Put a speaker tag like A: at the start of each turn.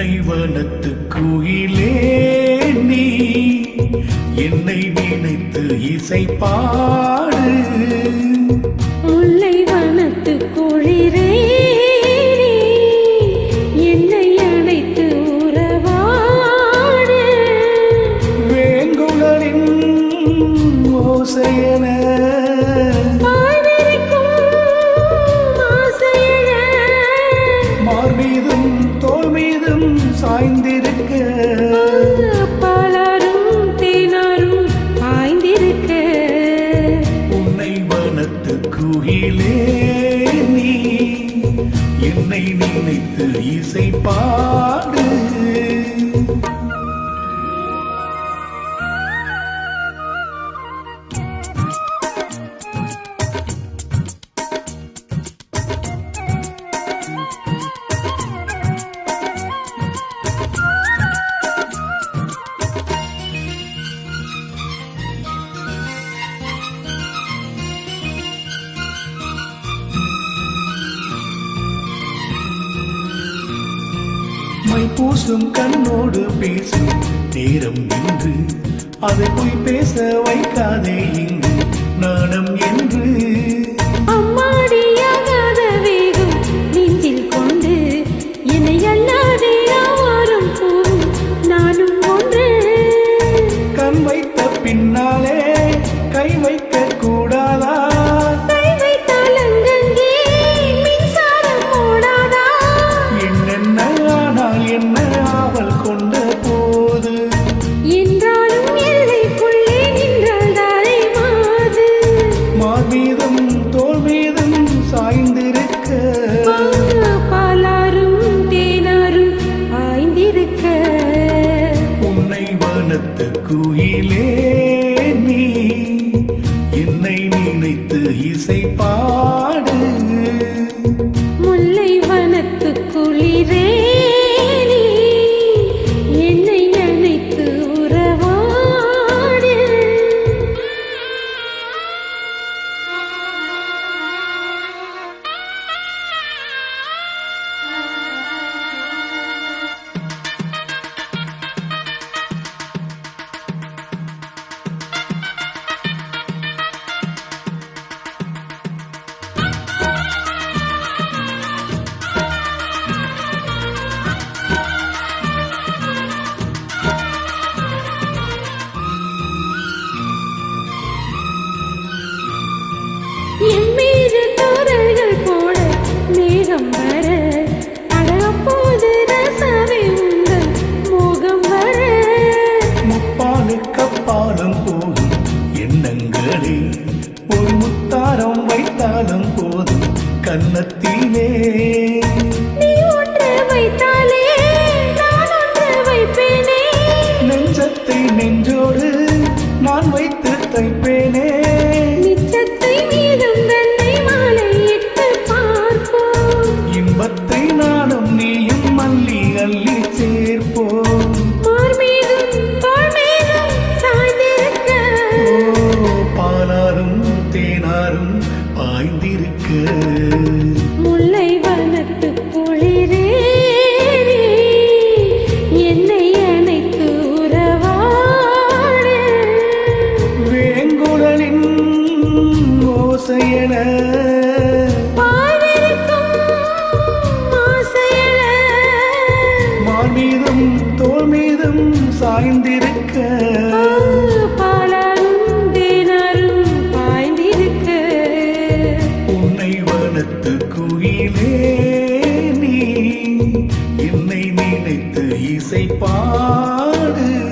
A: உன்னை வனத்து குயிலே நீ என்னை நினைத்து இசை பாடு
B: முல்லை வனத்து குளிரே என்னை அழைத்து உறவாடு.
A: வேங்குழலின் ஓசையன
B: வாழ்வரைக்கும் ஆசையழ
A: சாய்ந்திருக்க. மை பூசும் கண்ணோடு பேசும் நேரம் என்று அதை போய் பேச வைக்காதே இங்கு நாணம் என்று. வானத்து குயிலே போதும் கன்னத்திலே.
B: வைத்தாலே வைப்பேனே.
A: நெஞ்சத்தை நெஞ்சோடு நான் வைத்து தைப்பேனே.
B: மிச்சத்தை மீதும் வெள்ளை மாலை இட்டு பார்ப்போம்.
A: இன்பத்தை நானும் நீயும் மல்லி அள்ளி சேர்ப்போம்.
B: மார் மீதும் தோள் மீதும் சாய்ந்திருக்க.
A: ஓ, பாலாரும் தேனாரும் பாய்ந்திருக்க.
B: முல்லை வனத்து குளிரே என்னை அணைத்து உறவாடு.
A: வேங்குழலின் ஓசையன. மீதும் தோல் மீதும் சாய்ந்திருக்க. நீ